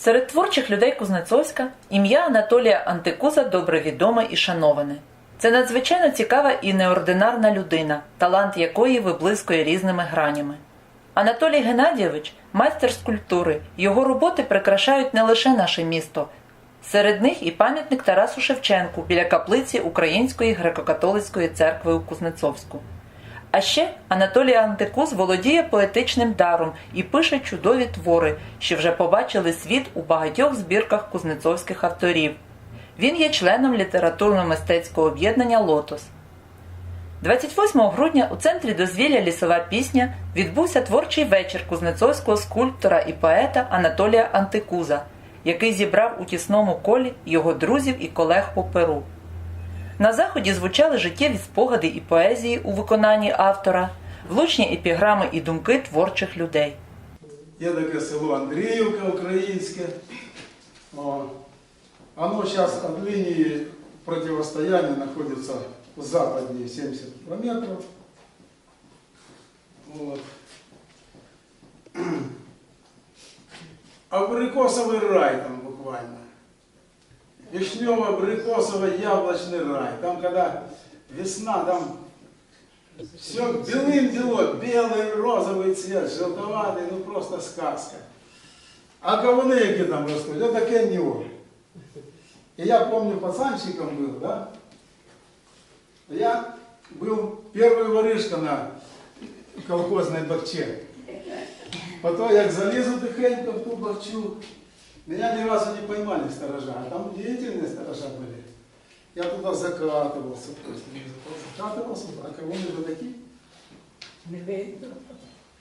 Серед творчих людей Кузнецовська ім'я Анатолія Антикуза добре відоме і шановане. Це надзвичайно цікава і неординарна людина, талант якої виблискує різними гранями. Анатолій Геннадійович майстер скульптури. Його роботи прикрашають не лише наше місто. Серед них і пам'ятник Тарасу Шевченку біля каплиці Української греко-католицької церкви у Кузнецовську. А ще Анатолій Антикуз володіє поетичним даром і пише чудові твори, що вже побачили світ у багатьох збірках кузнецовських авторів. Він є членом літературно-мистецького об'єднання Лотос. 28 грудня у центрі дозвілля Лісова пісня відбувся творчий вечір кузнецовського скульптора і поета Анатолія Антикуза, який зібрав у тісному колі його друзів і колег по перу. На заході звучали життєві спогади і поезії у виконанні автора, влучні епіграми і думки творчих людей. Є таке село Андріївка українське. О, Оно зараз від лінії противостояння знаходиться западній 70 кілометрів. Вот. Абрикосовий рай там буквально. Вишнево-абрикосовый яблочный рай. Там когда весна, там все белым бело, белый, розовый цвет, желтоватый, ну просто сказка. А кавуни, які там ростуть, це таке нього. І я помню, пацанчиком был, да? Я был первый воришка на колхозной бахче. Потом, як залізу тихенько в ту бахчу, меня ни разу не поймали сторожа, а там удивительные сторожа были. Я туда закатывался, просто не закатывался, а кого же такие?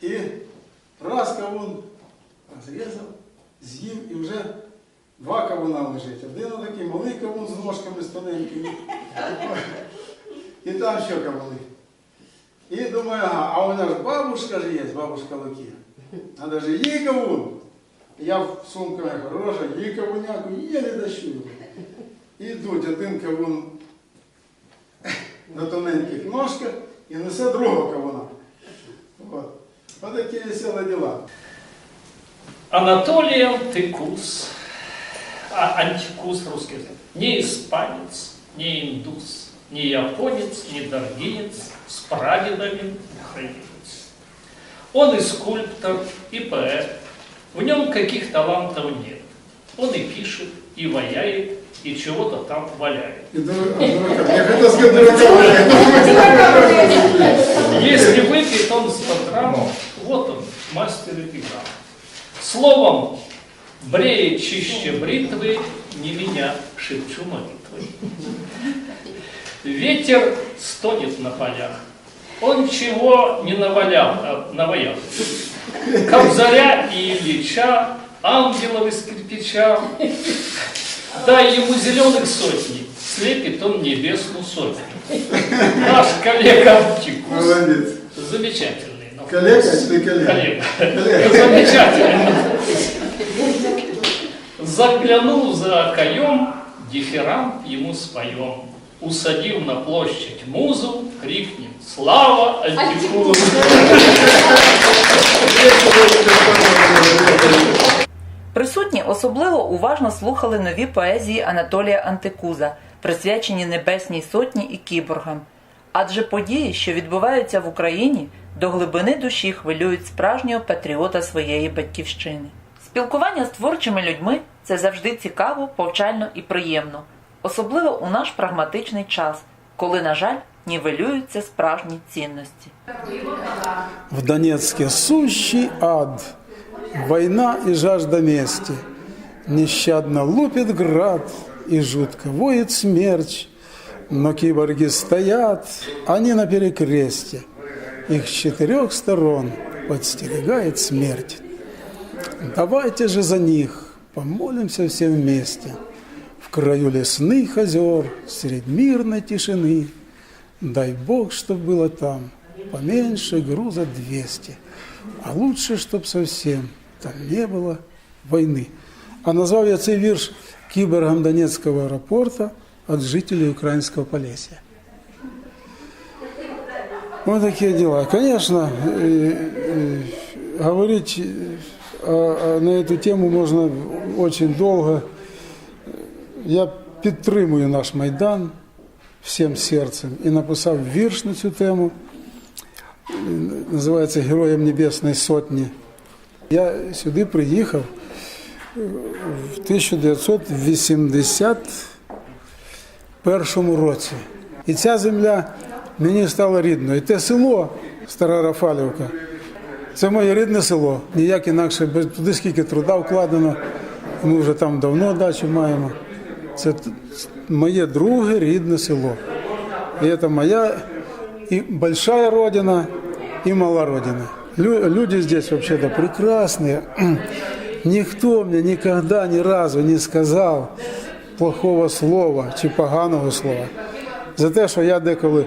І раз кавун розрізав, з'їв і вже два кавуна лежить. Один такий малий кавун з ножками з тоненькими. І там ще кавуни. І думаю, ага, а у нас ж бабушка ж є, бабушка Луки. Надо же їй кавун. Я в сумках рожа, їй кавуняку, єлі дощу. І йдуть один кавун на тоненьких ножках і несе другого кавуна. От. Ось такі веселі діла. Анатолий Антикус, а антикус русский язык, не испанец, не индус, не японец, не даргинец, с прадедами украинец. Он и скульптор, и поэт. в нем каких талантов нет. Он и пишет, и ваяет, и чего-то там валяет. А дурака. Я хотів сказати дурака. Если выпьет он 100 грамм, вот он, мастер эпиграмм. Словом, бреет чище бритвы, не меня шепчу молитвы. Ветер стонет на полях. Он чего не навалял, а наваял. Кобзаря и Ильича, ангелов из кирпича. Дай ему зеленых сотни, слепит он небесную сотню. Наш коллега Антикус. Молодець. Замечательный. Коллега чи коллега? Коллега. Коллега. Замечательно. Заглянул за окоем, дифирамб ему споем. Усадил на площадь музу, крикнем «Слава Антикусу!» Присутні особливо уважно слухали нові поезії Анатолія Антикуза, присвячені Небесній Сотні і кіборгам. Адже події, що відбуваються в Україні, до глибини душі хвилюють справжнього патріота своєї батьківщини. Спілкування з творчими людьми це завжди цікаво, повчально і приємно, особливо у наш прагматичний час, коли, на жаль, нівелюються справжні цінності. В Донецке сущий ад, война и жажда мести. Нещадно лупит град и жутко воет смерч. Но киборги стоят, они на перекресте. Их с четырех сторон подстерегает смерть. Давайте же за них помолимся все вместе. В краю лесных озер, средь мирной тишины. Дай Бог, чтоб было там поменьше груза 200. А лучше, чтоб совсем там не было войны. А назвав я цей вірш кіборгом Донецького аеропорта от жителей Украинского Полесья. Вот такие дела. Конечно, э, э, говорить а, на эту тему можно очень долго. Я підтримую наш Майдан всім серцем і написав вірш на цю тему. Називається Героям Небесної Сотні. Я сюди приїхав в 1981 році. І ця земля мені стала рідною. І те село, Стара Рафалівка, це моє рідне село. Ніяк інакше, туди скільки труда вкладено. Ми вже там давно дачу маємо. Це моє друге рідне село. І це моя и большая родина, и мала родина. Лю- люди здесь вообще-то прекрасные. Никто мне никогда ни разу не сказав плохого слова чи поганого слова. За те, що я деколи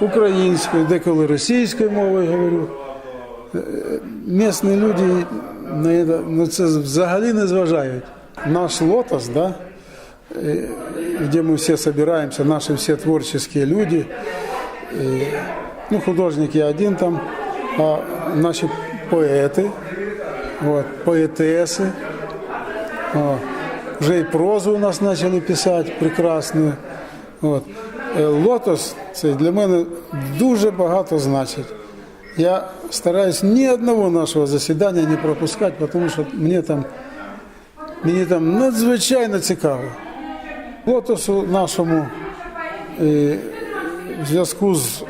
українською, деколи російською мовою говорю. Е, Місні люди на це, взагалі не зважають. Наш лотос, да, где мы все собираемся, наши все творческие люди, э, ну, художник я один там, а наши поэты, вот, поэтессы, а, уже и прозу у нас начали писать прекрасную. От. Е, Лотос це для мене дуже багато значить. Я стараюсь ні одного нашого засідання не пропускати, тому що мені там, мені там надзвичайно цікаво. Лотосу нашому е, в зв'язку з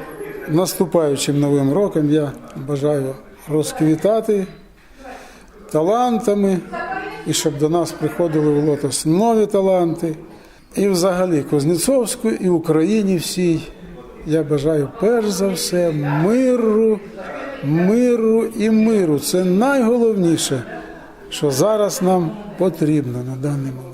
наступаючим новим роком я бажаю розквітати талантами, і щоб до нас приходили в лотос нові таланти. І взагалі Кузнецовську, і Україні всій. Я бажаю перш за все миру, миру і миру. Це найголовніше, що зараз нам потрібно на даний момент.